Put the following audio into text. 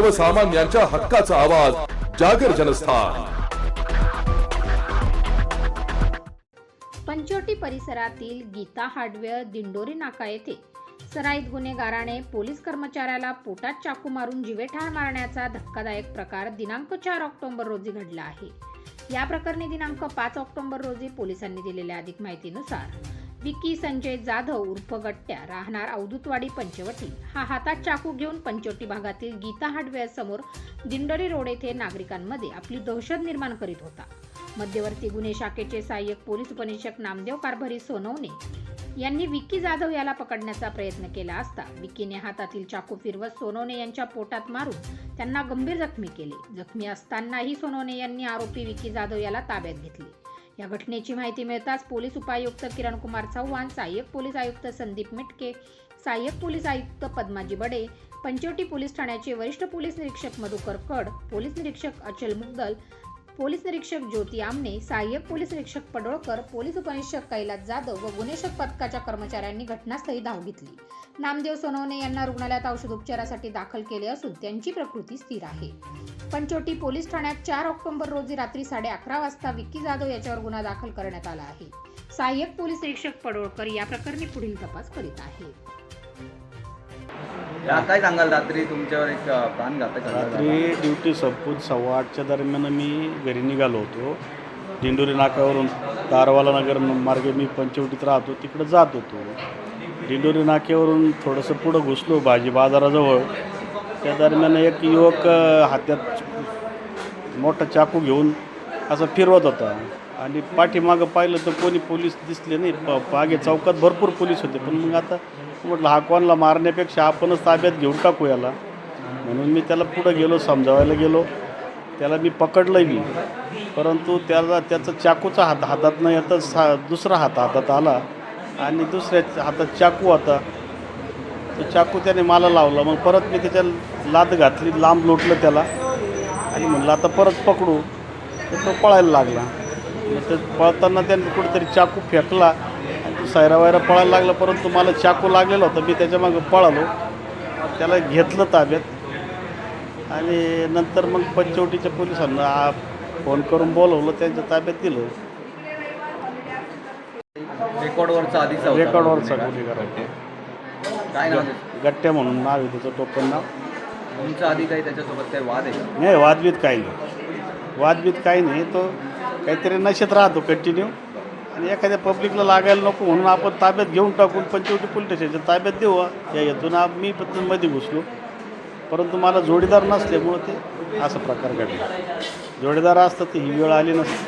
सर्वसामान्यांच्या हक्काचा आवाज जागर जनस्थान. पंचोटी परिसरातील गीता हार्डवेअर दिंडोरी नाका येथे सराईत गुन्हेगाराने पोलीस कर्मचाऱ्याला पोटात चाकू मारून जिवेठार मारण्याचा धक्कादायक प्रकार दिनांक चार ऑक्टोबर रोजी घडला आहे. या प्रकरणी दिनांक पाच ऑक्टोबर रोजी पोलिसांनी दिलेल्या अधिक माहितीनुसार विकी संजय जाधव उर्फ गट्ट्या राहणार अवधूतवाडी पंचवटी. हा हातात चाकू घेऊन पंचवटी भागातील गीता हार्डवेअर समोर दिंडोरी रोड येथे नागरिकांमध्ये आपली दहशत निर्माण करीत होता. मध्यवर्ती गुन्हे शाखेचे सहाय्यक पोलीस उपनिरीक्षक नामदेव कारभारी सोनवणे यांनी विक्की जाधव याला पकडण्याचा प्रयत्न केला असता विकीने हातातील चाकू फिरवत सोनवणे यांच्या पोटात मारून त्यांना गंभीर जखमी केले. जखमी असतानाही सोनवणे यांनी आरोपी विकी जाधव याला ताब्यात घेतले. या घटनेची माहिती मिळताच पोलीस उपायुक्त किरण कुमार चव्हाण सहाय्यक पोलीस आयुक्त संदीप मिटके सहाय्यक पोलीस आयुक्त पद्माजी बडे पंचवटी पोलीस ठाण्याचे वरिष्ठ पोलीस निरीक्षक मधुकर कड पोलीस निरीक्षक अचल मुग्दल पोलीस निरीक्षक ज्योती आमने सहाय्यक पोलीस निरीक्षक पडोळकर पोलीस उपनिरीक्षक कैलास जाधव व गुन्हेशक पथकाच्या कर्मचाऱ्यांनी घटनास्थळी धाव घेतली. नामदेव सोनवणे यांना रुग्णालयात औषधोपचारासाठी दाखल केले असून त्यांची प्रकृती स्थिर आहे. पंचवटी पोलीस ठाण्यात चार ऑक्टोबर रोजी रात्री साडे अकरा वाजता विक्की जाधव याच्यावर गुन्हा दाखल करण्यात आला आहे. सहाय्यक पोलीस निरीक्षक पडोळकर या प्रकरणी पुढील तपास करीत आहेत. या काय सांगाल? रात्री तुमच्यावर एक प्राणघातक रात्री. ड्युटी संपून सव्वा आठच्या दरम्यान मी घरी निघालो होतो. दिंडोरी नाक्यावरून दारवाला नगर मार्गे मी पंचवटीत राहतो. तिकडं जात होतो. दिंडोरी नाक्यावरून थोडंसं पुढं घुसलो. भाजी बाजाराजवळ. त्या दरम्यान एक युवक हातात मोठा चाकू घेऊन असं फिरवत होता. आणि पाठीमागं पाहिलं तर कोणी पोलीस दिसले नाही. प मागे चौकात भरपूर पोलीस होते. पण मग आता म्हटलं हा कोणाला मारण्यापेक्षा आपणच ताब्यात घेऊन टाकू याला. म्हणून मी त्याला पुढं गेलो समजावायला गेलो. त्याला मी पकडलं मी. परंतु त्याला त्याचा चाकूचा हात हातात न येता सा दुसरा हात हातात आला. आणि दुसऱ्या हातात चाकू होता. तो चाकू त्याने मला लावला. मग परत मी त्याच्या लाद घातली लांब लोटलं त्याला. आणि म्हणलं आता परत पकडू. तर तो पळायला लागला. मग ते पळताना त्याने कुठेतरी चाकू फेकला. आणि तो सायरावायरा पळायला लागला परंतु मला चाकू लागलेला होता. मी त्याच्या मागं पळालो. त्याला घेतलं ताब्यात. आणि नंतर मग पंचवटीच्या पोलिसांना फोन करून बोलवलं त्यांच्या ताब्यात दिलं. रेकॉर्डवरचा आधीचा रेकॉर्डवरचा गुन्हेगार. होते काय नाव आहे? गट्ट्या म्हणून नाव आहे त्याचं टोपण नाव. तुमच्या आधी काही त्याच्यासोबत काही वाद आहे का? नाही वादबीत काही नाही. वादबीत काही नाही तो काहीतरी नशेत राहतो कंटिन्यू आणि एखाद्या पब्लिकला लागायला नको म्हणून आपण ताब्यात घेऊन टाकून पंचवटी पोलीस स्टेशनच्या ताब्यात देऊ या हेतून आप- मी पण मध्ये घुसलो. परंतु मला जोडीदार नसल्यामुळं ते असा प्रकार घडला. जोडीदार असतं तर ही वेळ आली नसती.